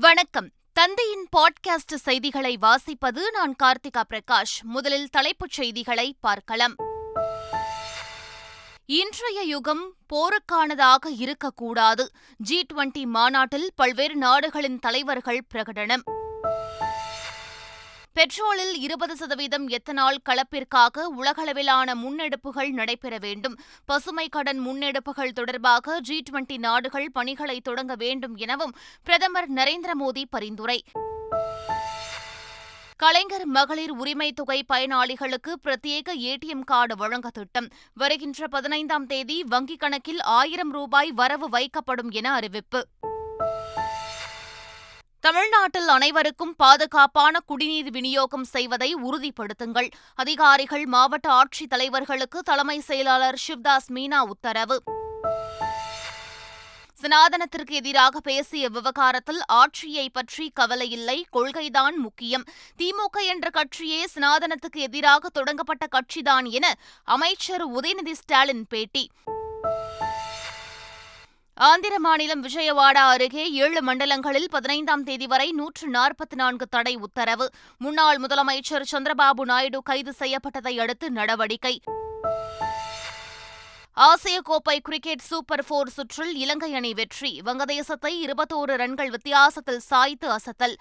வணக்கம். தந்தையின் பாட்காஸ்ட் செய்திகளை வாசிப்பது நான் கார்த்திகா பிரகாஷ். முதலில் தலைப்புச் செய்திகளை பார்க்கலாம். இன்றைய யுகம் போருக்கானதாக இருக்கக்கூடாது. ஜி டுவெண்டி மாநாட்டில் பல்வேறு நாடுகளின் தலைவர்கள் பிரகடனம். பெட்ரோலில் இருபது சதவீதம் எத்தனால் கலப்பிற்காக உலகளவிலான முன்னெடுப்புகள் நடைபெற வேண்டும். பசுமை கடன் முன்னெடுப்புகள் தொடர்பாக ஜி டுவெண்டி நாடுகள் பணிகளை தொடங்க வேண்டும் எனவும் பிரதமர் நரேந்திர மோடி பரிந்துரை. கலைஞர் மகளிர் உரிமை தொகை பயனாளிகளுக்கு பிரத்யேக ஏடிஎம் கார்டு வழங்க திட்டம். வருகின்ற பதினைந்தாம் தேதி வங்கிக் கணக்கில் ஆயிரம் ரூபாய் வரவு வைக்கப்படும் என அறிவிப்பு. தமிழ்நாட்டில் அனைவருக்கும் பாதுகாப்பான குடிநீர் விநியோகம் செய்வதை உறுதிப்படுத்துங்கள். அதிகாரிகள் மாவட்ட ஆட்சித் தலைவர்களுக்கு தலைமை செயலாளர் சிவ்தாஸ் மீனா உத்தரவு. சனாதனத்திற்கு எதிராக பேசிய விவகாரத்தில் ஆட்சியை பற்றி கவலையில்லை கொள்கைதான் முக்கியம். திமுக என்ற கட்சியே சனாதனத்துக்கு எதிராக தொடங்கப்பட்ட கட்சிதான் என அமைச்சர் உதயநிதி ஸ்டாலின் பேட்டி. ஆந்திர மாநிலம் விஜயவாடா அருகே ஏழு மண்டலங்களில் பதினைந்தாம் தேதி வரை நூற்று நாற்பத்தி நான்கு தடை உத்தரவு. முன்னாள் முதலமைச்சர் சந்திரபாபு நாயுடு கைது செய்யப்பட்டதை அடுத்து நடவடிக்கை. ஆசிய கோப்பை கிரிக்கெட் சூப்பர் போர் சுற்றில் இலங்கை அணி வெற்றி. வங்கதேசத்தை இருபத்தோரு ரன்கள் வித்தியாசத்தில் சாய்த்து அசத்தல்.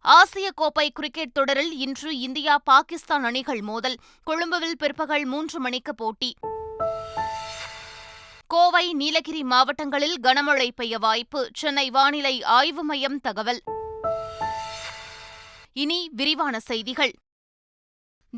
ஆசிய கோப்பை கிரிக்கெட் தொடரில் இன்று இந்தியா பாகிஸ்தான் அணிகள் மோதல். கொழும்புவில் பிற்பகல் மூன்று மணிக்கு போட்டி. கோவை நீலகிரி மாவட்டங்களில் கனமழை பெய்ய வாய்ப்பு சென்னை வானிலை ஆய்வு மையம் தகவல். இனி விரிவான செய்திகள்.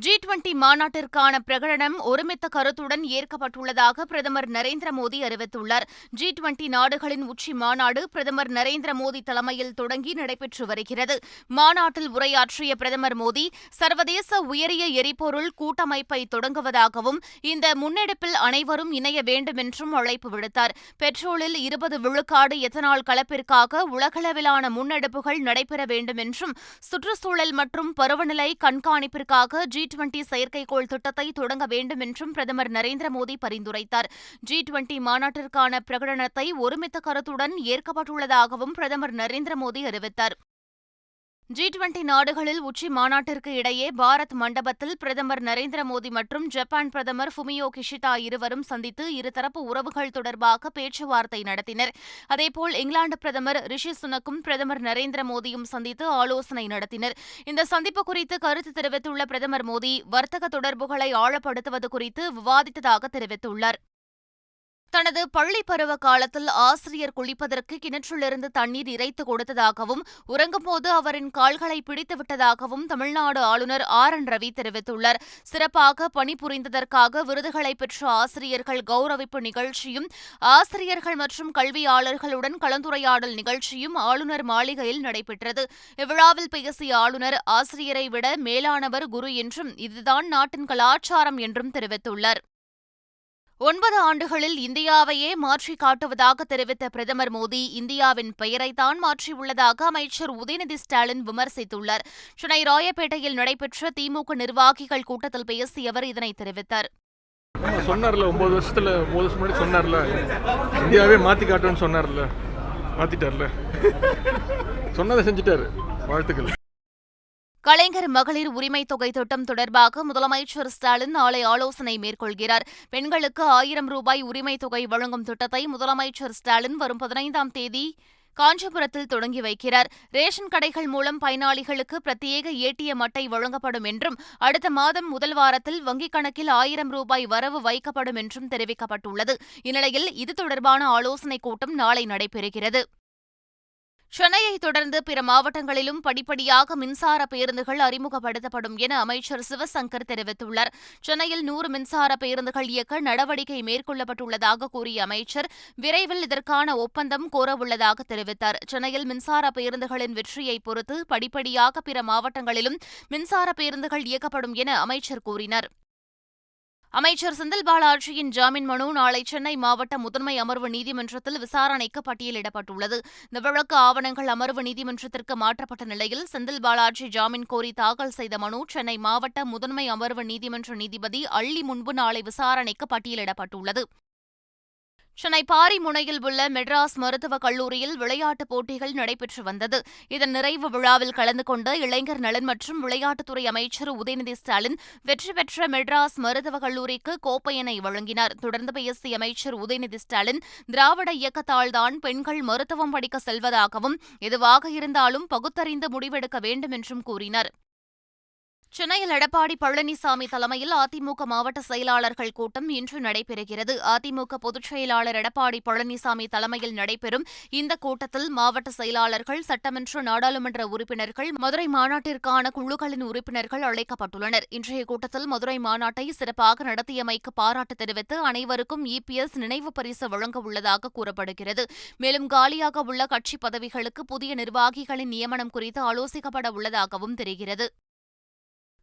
ஜி டுவெண்டி மாநாட்டிற்கான பிரகடனம் ஒருமித்த கருத்துடன் ஏற்கப்பட்டுள்ளதாக பிரதமர் நரேந்திர மோடி அறிவித்துள்ளார். ஜி டுவெண்டி நாடுகளின் உச்சி மாநாடு பிரதமர் நரேந்திர மோடி தலைமையில் தொடங்கி நடைபெற்று வருகிறது. மாநாட்டில் உரையாற்றிய பிரதமர் மோடி சர்வதேச உயரிய எரிபொருள் கூட்டமைப்பை தொடங்குவதாகவும் இந்த முன்னெடுப்பில் அனைவரும் இணைய வேண்டும் என்றும் அழைப்பு விடுத்தார். பெட்ரோலில் இருபது விழுக்காடு எத்தனால் கலப்பிற்காக உலகளவிலான முன்னெடுப்புகள் நடைபெற வேண்டும் என்றும் சுற்றுச்சூழல் மற்றும் பருவநிலை கண்காணிப்பிற்காக ஜி டுவெண்டி செயற்கைக்கோள் திட்டத்தை தொடங்க வேண்டும் என்றும் பிரதமர் நரேந்திர மோடி பரிந்துரைத்தார். ஜி டுவெண்டி மாநாட்டிற்கான பிரகடனத்தை ஒருமித்த கருத்துடன் ஏற்கப்பட்டுள்ளதாகவும் பிரதமர் நரேந்திர மோடி அறிவித்தார். ஜி டுவெண்டி நாடுகளில் உச்சி மாநாட்டிற்கு இடையே பாரத் மண்டபத்தில் பிரதமர் நரேந்திர மோடி மற்றும் ஜப்பான் பிரதமர் ஃபுமியோ கிஷிதா இருவரும் சந்தித்து இருதரப்பு உறவுகள் தொடர்பாக பேச்சுவார்த்தை நடத்தினர். அதேபோல் இங்கிலாந்து பிரதமர் ரிஷி சுனக்கும் பிரதமர் நரேந்திர மோடியும் சந்தித்து ஆலோசனை நடத்தினர். இந்த சந்திப்பு குறித்து கருத்து தெரிவித்துள்ள பிரதமர் மோடி வர்த்தக தொடர்புகளை ஆழப்படுத்துவது குறித்து விவாதித்ததாக தெரிவித்துள்ளார். தனது பள்ளி பருவ காலத்தில் ஆசிரியர் குளிப்பதற்கு கிணற்றிலிருந்து தண்ணீர் இறைத்து கொடுத்ததாகவும் உறங்கும்போது அவரின் கால்களை பிடித்துவிட்டதாகவும் தமிழ்நாடு ஆளுநர் ஆர். என். ரவி தெரிவித்துள்ளார். சிறப்பாக பணிபுரிந்ததற்காக விருதுகளை பெற்ற ஆசிரியர்கள் கௌரவிப்பு நிகழ்ச்சியும் ஆசிரியர்கள் மற்றும் கல்வியாளர்களுடன் கலந்துரையாடல் நிகழ்ச்சியும் ஆளுநர் மாளிகையில் நடைபெற்றது. இவ்விழாவில் பேசிய ஆளுநர் ஆசிரியரை விட மேலானவர் குரு என்றும் இதுதான் நாட்டின் கலாச்சாரம் என்றும் தெரிவித்துள்ளார். ஒன்பது ஆண்டுகளில் இந்தியாவையே மாற்றி காட்டுவதாக தெரிவித்த பிரதமர் மோடி இந்தியாவின் பெயரைத்தான் மாற்றியுள்ளதாக அமைச்சர் உதயநிதி ஸ்டாலின் விமர்சித்துள்ளார். சென்னை ராயப்பேட்டையில் நடைபெற்ற திமுக நிர்வாகிகள் கூட்டத்தில் பேசிய அவர் இதனை தெரிவித்தார். சொன்னார்ல ஒன்பது வருஷத்துல ஒன்பது வருஷம் முன்னாடி சொன்னார்ல. இந்தியாவே மாத்தி காட்டுன்னு சொன்னார்ல. மாத்திட்டார்ல. சொன்னதை செஞ்சுட்டாரு. வாழ்த்துக்கள். கலைஞர் மகளிர் உரிமை தொகை திட்டம் தொடர்பாக முதலமைச்சர் ஸ்டாலின் நாளை ஆலோசனை மேற்கொள்கிறார். பெண்களுக்கு ஆயிரம் ரூபாய் உரிமை தொகை வழங்கும் திட்டத்தை முதலமைச்சர் ஸ்டாலின் வரும் பதினைந்தாம் தேதி காஞ்சிபுரத்தில் தொடங்கி வைக்கிறார். ரேஷன் கடைகள் மூலம் பயனாளிகளுக்கு பிரத்யேக ஏடிஎம் அட்டை வழங்கப்படும் என்றும் அடுத்த மாதம் முதல் வாரத்தில் வங்கிக் கணக்கில் ஆயிரம் ரூபாய் வரவு வைக்கப்படும் என்றும் தெரிவிக்கப்பட்டுள்ளது. இந்நிலையில் இது தொடர்பான ஆலோசனைக் கூட்டம் நாளை நடைபெறுகிறது. சென்னையை தொடர்ந்து பிற மாவட்டங்களிலும் படிப்படியாக மின்சார பேருந்துகள் அறிமுகப்படுத்தப்படும் என அமைச்சர் சிவசங்கர் தெரிவித்துள்ளார். சென்னையில் நூறு மின்சார பேருந்துகள் இயக்க நடவடிக்கை மேற்கொள்ளப்பட்டுள்ளதாக கூறிய அமைச்சர் விரைவில் இதற்கான ஒப்பந்தம் கோரவுள்ளதாக தெரிவித்தார். சென்னையில் மின்சார பேருந்துகளின் வெற்றியை பொறுத்து படிப்படியாக பிற மாவட்டங்களிலும் மின்சார பேருந்துகள் இயக்கப்படும் என அமைச்சர் கூறினார். அமைச்சர் செந்தில் பாலாஜியின் ஜாமீன் மனு நாளை சென்னை மாவட்ட முதன்மை அமர்வு நீதிமன்றத்தில் விசாரணைக்கு பட்டியலிடப்பட்டுள்ளது இந்த வழக்கு ஆவணங்கள் அமர்வு நீதிமன்றத்திற்கு மாற்றப்பட்ட நிலையில் செந்தில் பாலாஜி ஜாமீன் கோரி தாக்கல் செய்த மனு சென்னை மாவட்ட முதன்மை அமர்வு நீதிமன்ற நீதிபதி அள்ளி முன்பு நாளை விசாரணைக்கு பட்டியலிடப்பட்டுள்ளது. சென்னை பாரிமுனையில் உள்ள மெட்ராஸ் மருத்துவக் கல்லூரியில் விளையாட்டுப் போட்டிகள் நடைபெற்று வந்தது. இதன் நிறைவு விழாவில் கலந்து கொண்ட இளைஞர் நலன் மற்றும் விளையாட்டுத்துறை அமைச்சர் உதயநிதி ஸ்டாலின் வெற்றி பெற்ற மெட்ராஸ் மருத்துவக் கல்லூரிக்கு கோப்பையினை வழங்கினார். தொடர்ந்து பேசிய அமைச்சர் உதயநிதி ஸ்டாலின் திராவிட இயக்கத்தால்தான் பெண்கள் மருத்துவம் படிக்க செல்வதாகவும் எதுவாக இருந்தாலும் பகுத்தறிந்து முடிவெடுக்க வேண்டும் என்றும் கூறினார். சென்னையில் எடப்பாடி பழனிசாமி தலைமையில் அதிமுக மாவட்ட செயலாளர்கள் கூட்டம் இன்று நடைபெறுகிறது. அதிமுக பொதுச் செயலாளர் எடப்பாடி பழனிசாமி தலைமையில் நடைபெறும் இந்த கூட்டத்தில் மாவட்ட செயலாளர்கள் சட்டமன்ற நாடாளுமன்ற உறுப்பினர்கள் மதுரை மாநாட்டிற்கான குழுக்களின் உறுப்பினர்கள் அழைக்கப்பட்டுள்ளனர். இன்றைய கூட்டத்தில் மதுரை மாநாட்டை சிறப்பாக நடத்தியமைக்கு பாராட்டு தெரிவித்து அனைவருக்கும் இபிஎஸ் நினைவு பரிசு வழங்க உள்ளதாக கூறப்படுகிறது. மேலும் காலியாக உள்ள கட்சி பதவிகளுக்கு புதிய நிர்வாகிகளின் நியமனம் குறித்து ஆலோசிக்கப்பட உள்ளதாகவும் தெரிகிறது.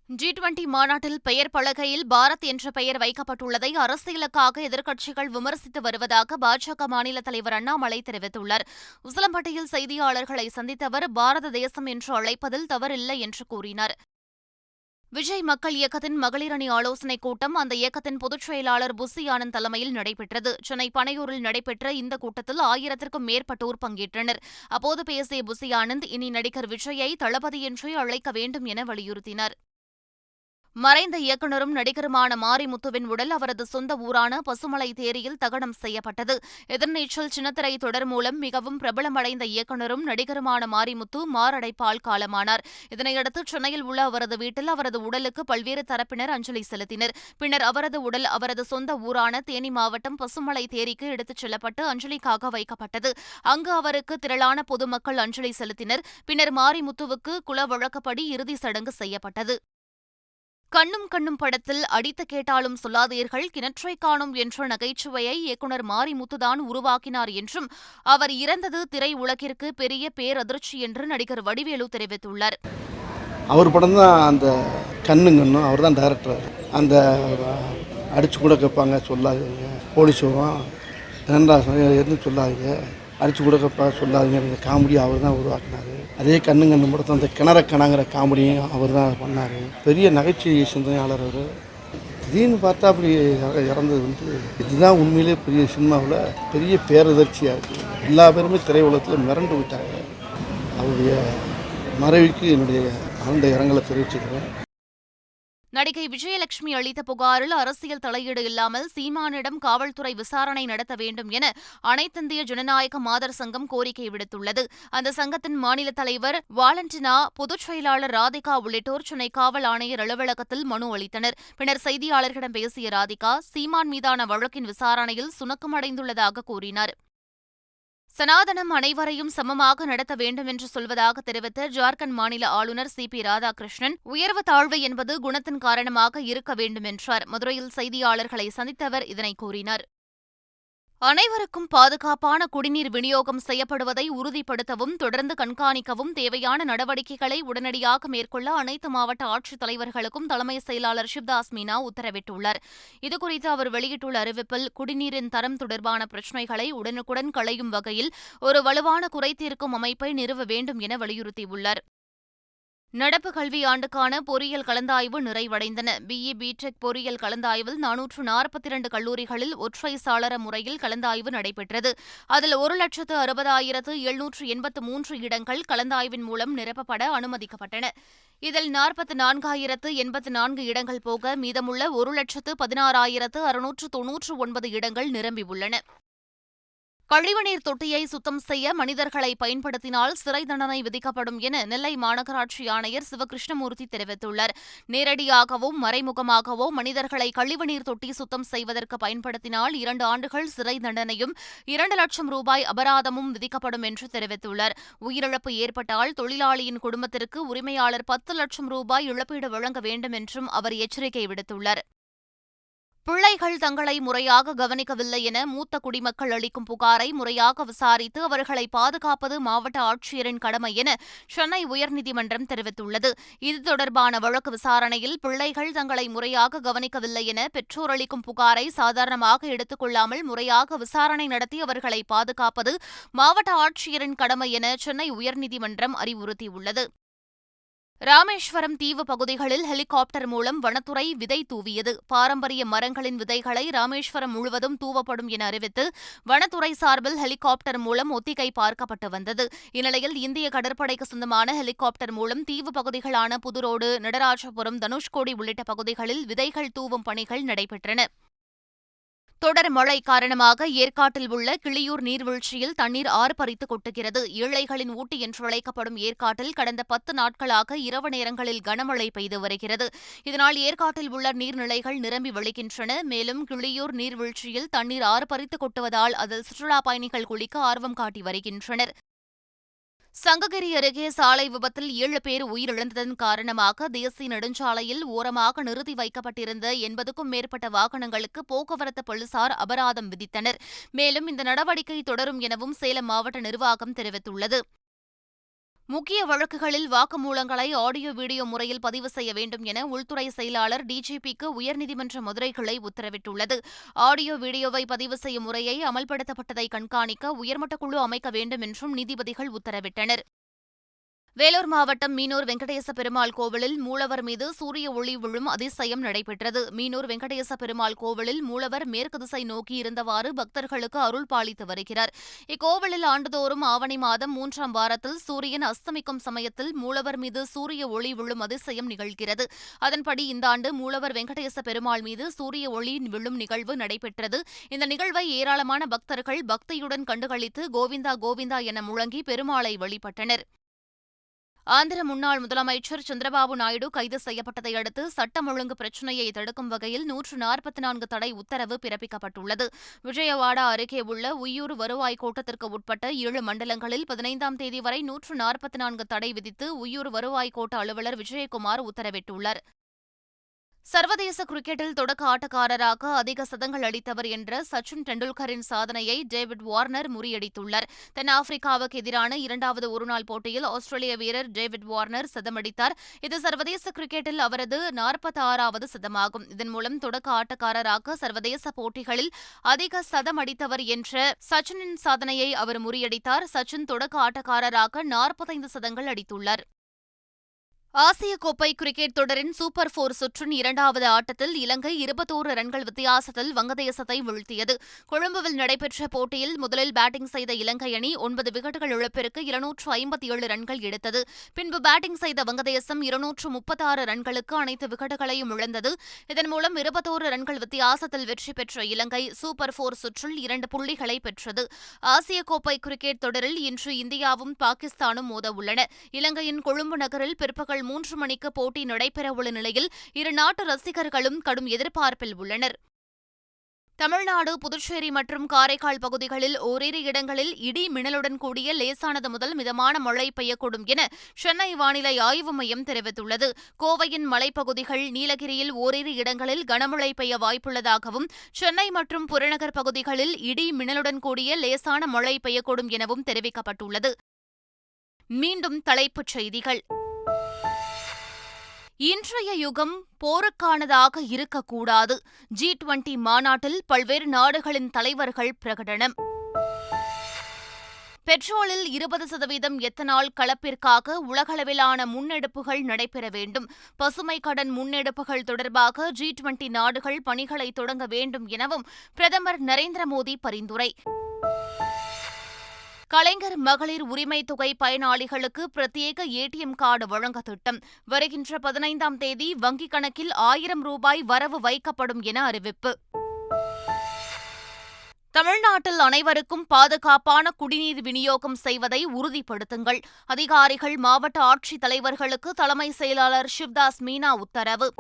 ஜி டுவெண்டி மாநாட்டில் பெயர் பலகையில் பாரத் என்ற பெயர் வைக்கப்பட்டுள்ளதை அரசியலுக்காக எதிர்க்கட்சிகள் விமர்சித்து வருவதாக பாஜக மாநில தலைவர் அண்ணாமலை தெரிவித்துள்ளார். உசிலம்பட்டியில் செய்தியாளர்களை சந்தித்தவர் பாரத தேசம் என்று அழைப்பதில் தவறில்லை என்று கூறினார். விஜய் மக்கள் இயக்கத்தின் மகளிர் அணி ஆலோசனைக் கூட்டம் அந்த இயக்கத்தின் பொதுச் செயலாளர் புசி ஆனந்த் தலைமையில் நடைபெற்றது. சென்னை பனையூரில் நடைபெற்ற இந்த கூட்டத்தில் ஆயிரத்திற்கும் மேற்பட்டோர் பங்கேற்றனர். அப்போது பேசிய புசி ஆனந்த் இனி நடிகர் விஜயை தளபதி என்றே அழைக்க வேண்டும் என வலியுறுத்தினார். மறைந்த இயக்குநரும் நடிகருமான மாரிமுத்துவின் உடல் அவரது சொந்த ஊரான பசுமலை தேரியில் தகனம் செய்யப்பட்டது. எதிர்நீச்சல் சின்னத்திரை தொடர் மூலம் மிகவும் பிரபலமடைந்த இயக்குநரும் நடிகருமான மாரிமுத்து மாரடைப்பால் காலமானார். இதனையடுத்து சென்னையில் உள்ள அவரது வீட்டில் அவரது உடலுக்கு பல்வேறு தரப்பினர் அஞ்சலி செலுத்தினர். பின்னர் அவரது உடல் அவரது சொந்த ஊரான தேனி மாவட்டம் பசுமலை தேரிக்கு எடுத்துச் செல்லப்பட்டு அஞ்சலிக்காக வைக்கப்பட்டது. அங்கு அவருக்கு திரளான பொதுமக்கள் அஞ்சலி செலுத்தினர். பின்னர் மாரிமுத்துவுக்கு குல வழக்கப்படி இறுதி சடங்கு செய்யப்பட்டது. கண்ணும் கண்ணும் படத்தில் அடித்து கேட்டாலும் சொல்லாதீர்கள் கிணற்றை காணும் என்ற நகைச்சுவையை இயக்குநர் மாரிமுத்துதான் உருவாக்கினார் என்றும் அவர் இறந்தது திரை உலகிற்கு பெரிய பேரதிர்ச்சி என்று நடிகர் வடிவேலு தெரிவித்துள்ளார். அவர் படம் தான் அந்த கண்ணும் கண்ணும் அவர் தான் டைரக்டர் அந்த அடிச்சு கூட கேட்பாங்க சொல்லாதீங்க. போலீஸ் வரும். ரெண்டா எதுவும் சொல்லாதீங்க. அடிச்சு கூட கேட்பா சொல்லாதீங்க. காமெடி அவர் தான் உருவாக்கினார். அதே கண்ணு கண்ணு படத்தில் அந்த கிணற கணங்கிற காமெடியும் அவர் தான் பண்ணார். பெரிய நகைச்சுவை சிந்தனையாளர் அவர். திடீர்னு பார்த்தா அப்படி இறந்தது வந்து இதுதான் உண்மையிலே பெரிய சினிமாவில் பெரிய பேரதிர்ச்சியாக இருக்குது எல்லா பேருமே திரையுலகத்தில் மிரண்டு விட்டாங்க. அவருடைய மறைவுக்கு என்னுடைய ஆழ்ந்த இரங்கலை தெரிவிச்சுக்கிறேன். நடிகை விஜயலட்சுமி அளித்த புகாரில் அரசியல் தலையீடு இல்லாமல் சீமானிடம் காவல்துறை விசாரணை நடத்த வேண்டும் என அனைத்திந்திய ஜனநாயக மாதர் சங்கம் கோரிக்கை விடுத்துள்ளது. அந்த சங்கத்தின் மாநில தலைவர் வாலண்டினா பொதுச் செயலாளர் ராதிகா உள்ளிட்டோர் சென்னை காவல் ஆணையர் அலுவலகத்தில் மனு அளித்தனர். பின்னர் செய்தியாளர்களிடம் பேசிய ராதிகா சீமான் மீதான வழக்கின் விசாரணையில் சுணக்கமடைந்துள்ளதாக கூறினார். சனாதனம் அனைவரையும் சமமாக நடத்த வேண்டும் என்று சொல்வதாக தெரிவித்த ஜார்க்கண்ட் மாநில ஆளுநர் சி. பி. ராதாகிருஷ்ணன் உயர்வு தாழ்வு என்பது குணத்தின் காரணமாக இருக்க வேண்டும் என்றார். மதுரையில் செய்தியாளர்களை சந்தித்த அவர் இதனை கூறினார். அனைவருக்கும் பாதுகாப்பான குடிநீர் விநியோகம் செய்யப்படுவதை உறுதிப்படுத்தவும் தொடர்ந்து கண்காணிக்கவும் தேவையான நடவடிக்கைகளை உடனடியாக மேற்கொள்ள அனைத்து மாவட்ட ஆட்சித் தலைவர்களுக்கும் தலைமை செயலாளர் சிவ்தாஸ் மீனா உத்தரவிட்டுள்ளார். இதுகுறித்து அவர் வெளியிட்டுள்ள அறிவிப்பில் குடிநீரின் தரம் தொடர்பான பிரச்சினைகளை உடனுக்குடன் களையும் வகையில் ஒரு வலுவான குறைதீர்க்கும் அமைப்பை நிறுவ வேண்டும் என வலியுறுத்தியுள்ளார். நடப்பு கல்வியாண்டுக்கான பொறியியல் கலந்தாய்வு நிறைவடைந்தன. பிஇ பிடெக் பொறியியல் கலந்தாய்வில் நானூற்று நாற்பத்தி இரண்டு கல்லூரிகளில் ஒற்றை சாளர முறையில் கலந்தாய்வு நடைபெற்றது. அதில் ஒரு லட்சத்து அறுபதாயிரத்து எழுநூற்று எண்பத்து மூன்று இடங்கள் கலந்தாய்வின் மூலம் நிரப்பப்பட அனுமதிக்கப்பட்டன. இதில் நாற்பத்து நான்காயிரத்து எண்பத்து நான்கு இடங்கள் போக மீதமுள்ள ஒரு லட்சத்து பதினாறாயிரத்து அறுநூற்று தொன்னூற்று ஒன்பது இடங்கள் நிரம்பியுள்ளன. கழிவுநீர் தொட்டியை சுத்தம் செய்ய மனிதர்களை பயன்படுத்தினால் சிறை தண்டனை விதிக்கப்படும் என நெல்லை மாநகராட்சி ஆணையர் சிவகிருஷ்ணமூர்த்தி தெரிவித்துள்ளார். நேரடியாகவோ மறைமுகமாகவோ மனிதர்களை கழிவுநீர் தொட்டி சுத்தம் செய்வதற்கு பயன்படுத்தினால் இரண்டு ஆண்டுகள் சிறை தண்டனையும் இரண்டு லட்சம் ரூபாய் அபராதமும் விதிக்கப்படும் என்று தெரிவித்துள்ளார். உயிரிழப்பு ஏற்பட்டால் தொழிலாளியின் குடும்பத்திற்கு உரிமையாளர் பத்து லட்சம் ரூபாய் இழப்பீடு வழங்க வேண்டும் என்றும் அவர் எச்சரிக்கை விடுத்துள்ளார். பிள்ளைகள் தங்களை முறையாக கவனிக்கவில்லை என மூத்த குடிமக்கள் அளிக்கும் புகாரை முறையாக விசாரித்து அவர்களை பாதுகாப்பது மாவட்ட ஆட்சியரின் கடமை என சென்னை உயர்நீதிமன்றம் தெரிவித்துள்ளது. இது தொடர்பான வழக்கு விசாரணையில் பிள்ளைகள் தங்களை முறையாக கவனிக்கவில்லை என பெற்றோர் அளிக்கும் புகாரை சாதாரணமாக எடுத்துக் கொள்ளாமல் முறையாக விசாரணை நடத்தி அவர்களை பாதுகாப்பது மாவட்ட ஆட்சியரின் கடமை என சென்னை உயர்நீதிமன்றம் அறிவுறுத்தியுள்ளது. ராமேஸ்வரம் தீவு பகுதிகளில் ஹெலிகாப்டர் மூலம் வனத்துறை விதை தூவியது. பாரம்பரிய மரங்களின் விதைகளை ராமேஸ்வரம் முழுவதும் தூவப்படும் என அறிவித்து வனத்துறை சார்பில் ஹெலிகாப்டர் மூலம் ஒத்திகை பார்க்கப்பட்டு வந்தது. இந்நிலையில் இந்திய கடற்படைக்கு சொந்தமான ஹெலிகாப்டர் மூலம் தீவு பகுதிகளான புதுரோடு நடராஜபுரம் தனுஷ்கோடி உள்ளிட்ட பகுதிகளில் விதைகள் தூவும் பணிகள் நடைபெற்றன. தொடர் மழை காரணமாக ஏற்காட்டில் உள்ள கிளியூர் நீர்வீழ்ச்சியில் தண்ணீர் ஆர்ப்பரித்து கொட்டுகிறது. ஏழைகளின் ஊட்டி என்று அழைக்கப்படும் ஏற்காட்டில் கடந்த பத்து நாட்களாக இரவு நேரங்களில் கனமழை பெய்து வருகிறது. இதனால் ஏற்காட்டில் உள்ள நீர்நிலைகள் நிரம்பி வழிகின்றன. மேலும் கிளியூர் நீர்வீழ்ச்சியில் தண்ணீர் ஆர்ப்பரித்து கொட்டுவதால் அதில் சுற்றுலாப் பயணிகள் குளிக்க ஆர்வம் காட்டி வருகின்றனர். சங்ககிரி அருகே சாலை விபத்தில் ஏழு பேர் உயிரிழந்ததன் காரணமாக தேசிய நெடுஞ்சாலையில் ஓரமாக நிறுத்தி வைக்கப்பட்டிருந்த எண்பதுக்கும் மேற்பட்ட வாகனங்களுக்கு போக்குவரத்து போலீசார் அபராதம் விதித்தனர். மேலும் இந்த நடவடிக்கை தொடரும் எனவும் சேலம் மாவட்ட நிர்வாகம் தெரிவித்துள்ளது. முக்கிய வழக்குகளில் வாக்குமூலங்களை ஆடியோ வீடியோ முறையில் பதிவு செய்ய வேண்டும் என உள்துறை செயலாளர் டிஜிபிக்கு உயர்நீதிமன்ற மதுரை கிளை உத்தரவிட்டுள்ளது. ஆடியோ வீடியோவை பதிவு செய்யும் முறையை அமல்படுத்தப்பட்டதை கண்காணிக்க உயர்மட்ட குழு அமைக்க வேண்டும் என்றும் நீதிபதிகள் உத்தரவிட்டனர். வேலூர் மாவட்டம் மீனூர் வெங்கடேச பெருமாள் கோவிலில் மூலவர் மீது சூரிய ஒளி விழும் அதிசயம் நடைபெற்றது. மீனூர் வெங்கடேச பெருமாள் கோவிலில் மூலவர் மேற்கு திசை நோக்கி இருந்தவாறு பக்தர்களுக்கு அருள் பாலித்து வருகிறார். இக்கோவிலில் ஆண்டுதோறும் ஆவணி மாதம் மூன்றாம் வாரத்தில் சூரியன் அஸ்தமிக்கும் சமயத்தில் மூலவர் மீது சூரிய ஒளி விழும் அதிசயம் நிகழ்கிறது. அதன்படி இந்த ஆண்டு மூலவர் வெங்கடேச பெருமாள் மீது சூரிய ஒளி விழும் நிகழ்வு நடைபெற்றது. இந்த நிகழ்வை ஏராளமான பக்தர்கள் பக்தியுடன் கண்டுகளித்து கோவிந்தா கோவிந்தா என முழங்கி பெருமாளை வழிபட்டனர். ஆந்திர முன்னாள் முதலமைச்சர் சந்திரபாபு நாயுடு கைது செய்யப்பட்டதை அடுத்து சட்டம் ஒழுங்கு பிரச்சினையை தடுக்கும் வகையில் நூற்று நாற்பத்தி நான்கு தடை உத்தரவு பிறப்பிக்கப்பட்டுள்ளது. விஜயவாடா அருகே உள்ள உய்யூர் வருவாய் கோட்டத்திற்கு உட்பட்ட ஏழு மண்டலங்களில் பதினைந்தாம் தேதி வரை நூற்று நாற்பத்தி நான்கு தடை விதித்து உய்யூர் வருவாய் கோட்ட அலுவலர் விஜயகுமார் உத்தரவிட்டுள்ளார். சர்வதேச கிரிக்கெட்டில் தொடக்க ஆட்டக்காரராக அதிக சதங்கள் அடித்தவர் என்ற சச்சின் டெண்டுல்கரின் சாதனையை டேவிட் வார்னர் முறியடித்துள்ளார். தென்னாப்பிரிக்காவுக்கு எதிரான இரண்டாவது ஒருநாள் போட்டியில் ஆஸ்திரேலிய வீரர் டேவிட் வார்னர் சதமடித்தார். இது சர்வதேச கிரிக்கெட்டில் அவரது நாற்பத்தி ஆறாவது சதமாகும். இதன் மூலம் தொடக்க ஆட்டக்காரராக சர்வதேச போட்டிகளில் அதிக சதம் அடித்தவர் என்ற சச்சினின் சாதனையை அவர் முறியடித்தார். சச்சின் தொடக்க ஆட்டக்காரராக நாற்பத்தைந்து சதங்கள் அடித்துள்ளார். ஆசிய கோப்பை கிரிக்கெட் தொடரின் சூப்பர் போர் சுற்றின் இரண்டாவது ஆட்டத்தில் இலங்கை இருபத்தோரு ரன்கள் வித்தியாசத்தில் வங்கதேசத்தை வீழ்த்தியது. கொழும்புவில் நடைபெற்ற போட்டியில் முதலில் பேட்டிங் செய்த இலங்கை அணி ஒன்பது விக்கெட்டுகள் இழப்பிற்கு இருநூற்று ஐம்பத்தி ஏழு ரன்கள் எடுத்தது. பின்பு பேட்டிங் செய்த வங்கதேசம் இருநூற்று முப்பத்தாறு ரன்களுக்கு அனைத்து விக்கெட்டுகளையும் இழந்தது. இதன் மூலம் இருபத்தோரு ரன்கள் வித்தியாசத்தில் வெற்றி பெற்ற இலங்கை சூப்பர் போர் சுற்றில் இரண்டு புள்ளிகளை பெற்றது. ஆசிய கோப்பை கிரிக்கெட் தொடரில் இன்று இந்தியாவும் பாகிஸ்தானும் மோத உள்ளன இலங்கையின் கொழும்பு நகரில் பிற்பகல் மூன்று மணிக்கு போட்டி நடைபெறவுள்ள நிலையில் இரு நாட்டு ரசிகர்களும் கடும் எதிர்பார்ப்பில் உள்ளனர். தமிழ்நாடு புதுச்சேரி மற்றும் காரைக்கால் பகுதிகளில் ஓரிரு இடங்களில் இடி மின்னலுடன் கூடிய லேசானது முதல் மிதமான மழை பெய்யக்கூடும் என சென்னை வானிலை ஆய்வு மையம் தெரிவித்துள்ளது. கோவையின் மலைப்பகுதிகள் நீலகிரியில் ஓரிரு இடங்களில் கனமழை பெய்ய வாய்ப்புள்ளதாகவும் சென்னை மற்றும் புறநகர் பகுதிகளில் இடி மின்னலுடன் கூடிய லேசான மழை பெய்யக்கூடும் எனவும் தெரிவிக்கப்பட்டுள்ளது. மீண்டும் தலைப்புச் செய்திகள். இன்றைய யுகம் போருக்கானதாக இருக்கக்கூடாது. ஜி டுவெண்டி மாநாட்டில் பல்வேறு நாடுகளின் தலைவர்கள் பிரகடனம். பெட்ரோலில் இருபது சதவீதம் எத்தனால் கலப்பிற்காக உலகளவிலான முன்னெடுப்புகள் நடைபெற வேண்டும். பசுமை கடன் முன்னெடுப்புகள் தொடர்பாக ஜி டுவெண்டி நாடுகள் பணிகளை தொடங்க வேண்டும் எனவும் பிரதமர் நரேந்திர மோடி பரிந்துரை. கலைஞர் மகளிர் உரிமை தொகை பயனாளிகளுக்கு பிரத்யேக ஏடிஎம் கார்டு வழங்க திட்டம். வருகின்ற பதினைந்தாம் தேதி வங்கிக் கணக்கில் ஆயிரம் ரூபாய் வரவு வைக்கப்படும் என அறிவிப்பு. தமிழ்நாட்டில் அனைவருக்கும் பாதுகாப்பான குடிநீர் விநியோகம் செய்வதை உறுதிப்படுத்துங்கள். அதிகாரிகள் மாவட்ட ஆட்சித் தலைவர்களுக்கு தலைமை செயலாளர் சிவ்தாஸ் மீனா உத்தரவு.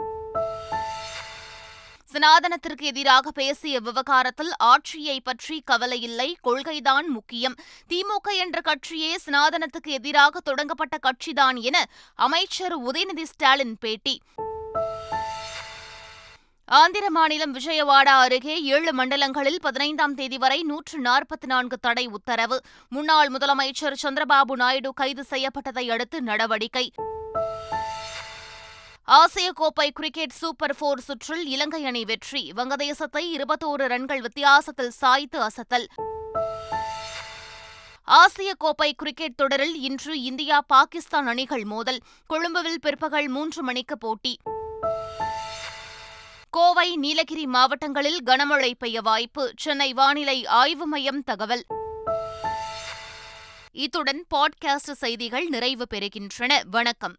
சனாதனத்திற்கு எதிராக பேசிய விவகாரத்தில் ஆட்சியை பற்றி கவலையில்லை கொள்கைதான் முக்கியம். திமுக என்ற கட்சியே சனாதனத்துக்கு எதிராக தொடங்கப்பட்ட கட்சிதான் என அமைச்சர் உதயநிதி ஸ்டாலின் பேட்டி. ஆந்திர மாநிலம் விஜயவாடா அருகே ஏழு மண்டலங்களில் பதினைந்தாம் தேதி வரை நூற்று நாற்பத்தி நான்கு தடை உத்தரவு. முன்னாள் முதலமைச்சர் சந்திரபாபு நாயுடு கைது செய்யப்பட்டதை அடுத்து நடவடிக்கை. ஆசிய கோப்பை கிரிக்கெட் சூப்பர் போர் சுற்றில் இலங்கை அணி வெற்றி. வங்கதேசத்தை இருபத்தோரு ரன்கள் வித்தியாசத்தில் சாய்த்து அசத்தல். ஆசிய கோப்பை கிரிக்கெட் தொடரில் இன்று இந்தியா பாகிஸ்தான் அணிகள் மோதல். கொழும்புவில் பிற்பகல் மூன்று மணிக்கு போட்டி. கோவை நீலகிரி மாவட்டங்களில் கனமழை பெய்ய வாய்ப்பு. சென்னை வானிலை ஆய்வு மையம் தகவல். இத்துடன் பாட்காஸ்ட் செய்திகள் நிறைவு பெறுகின்றன. வணக்கம்.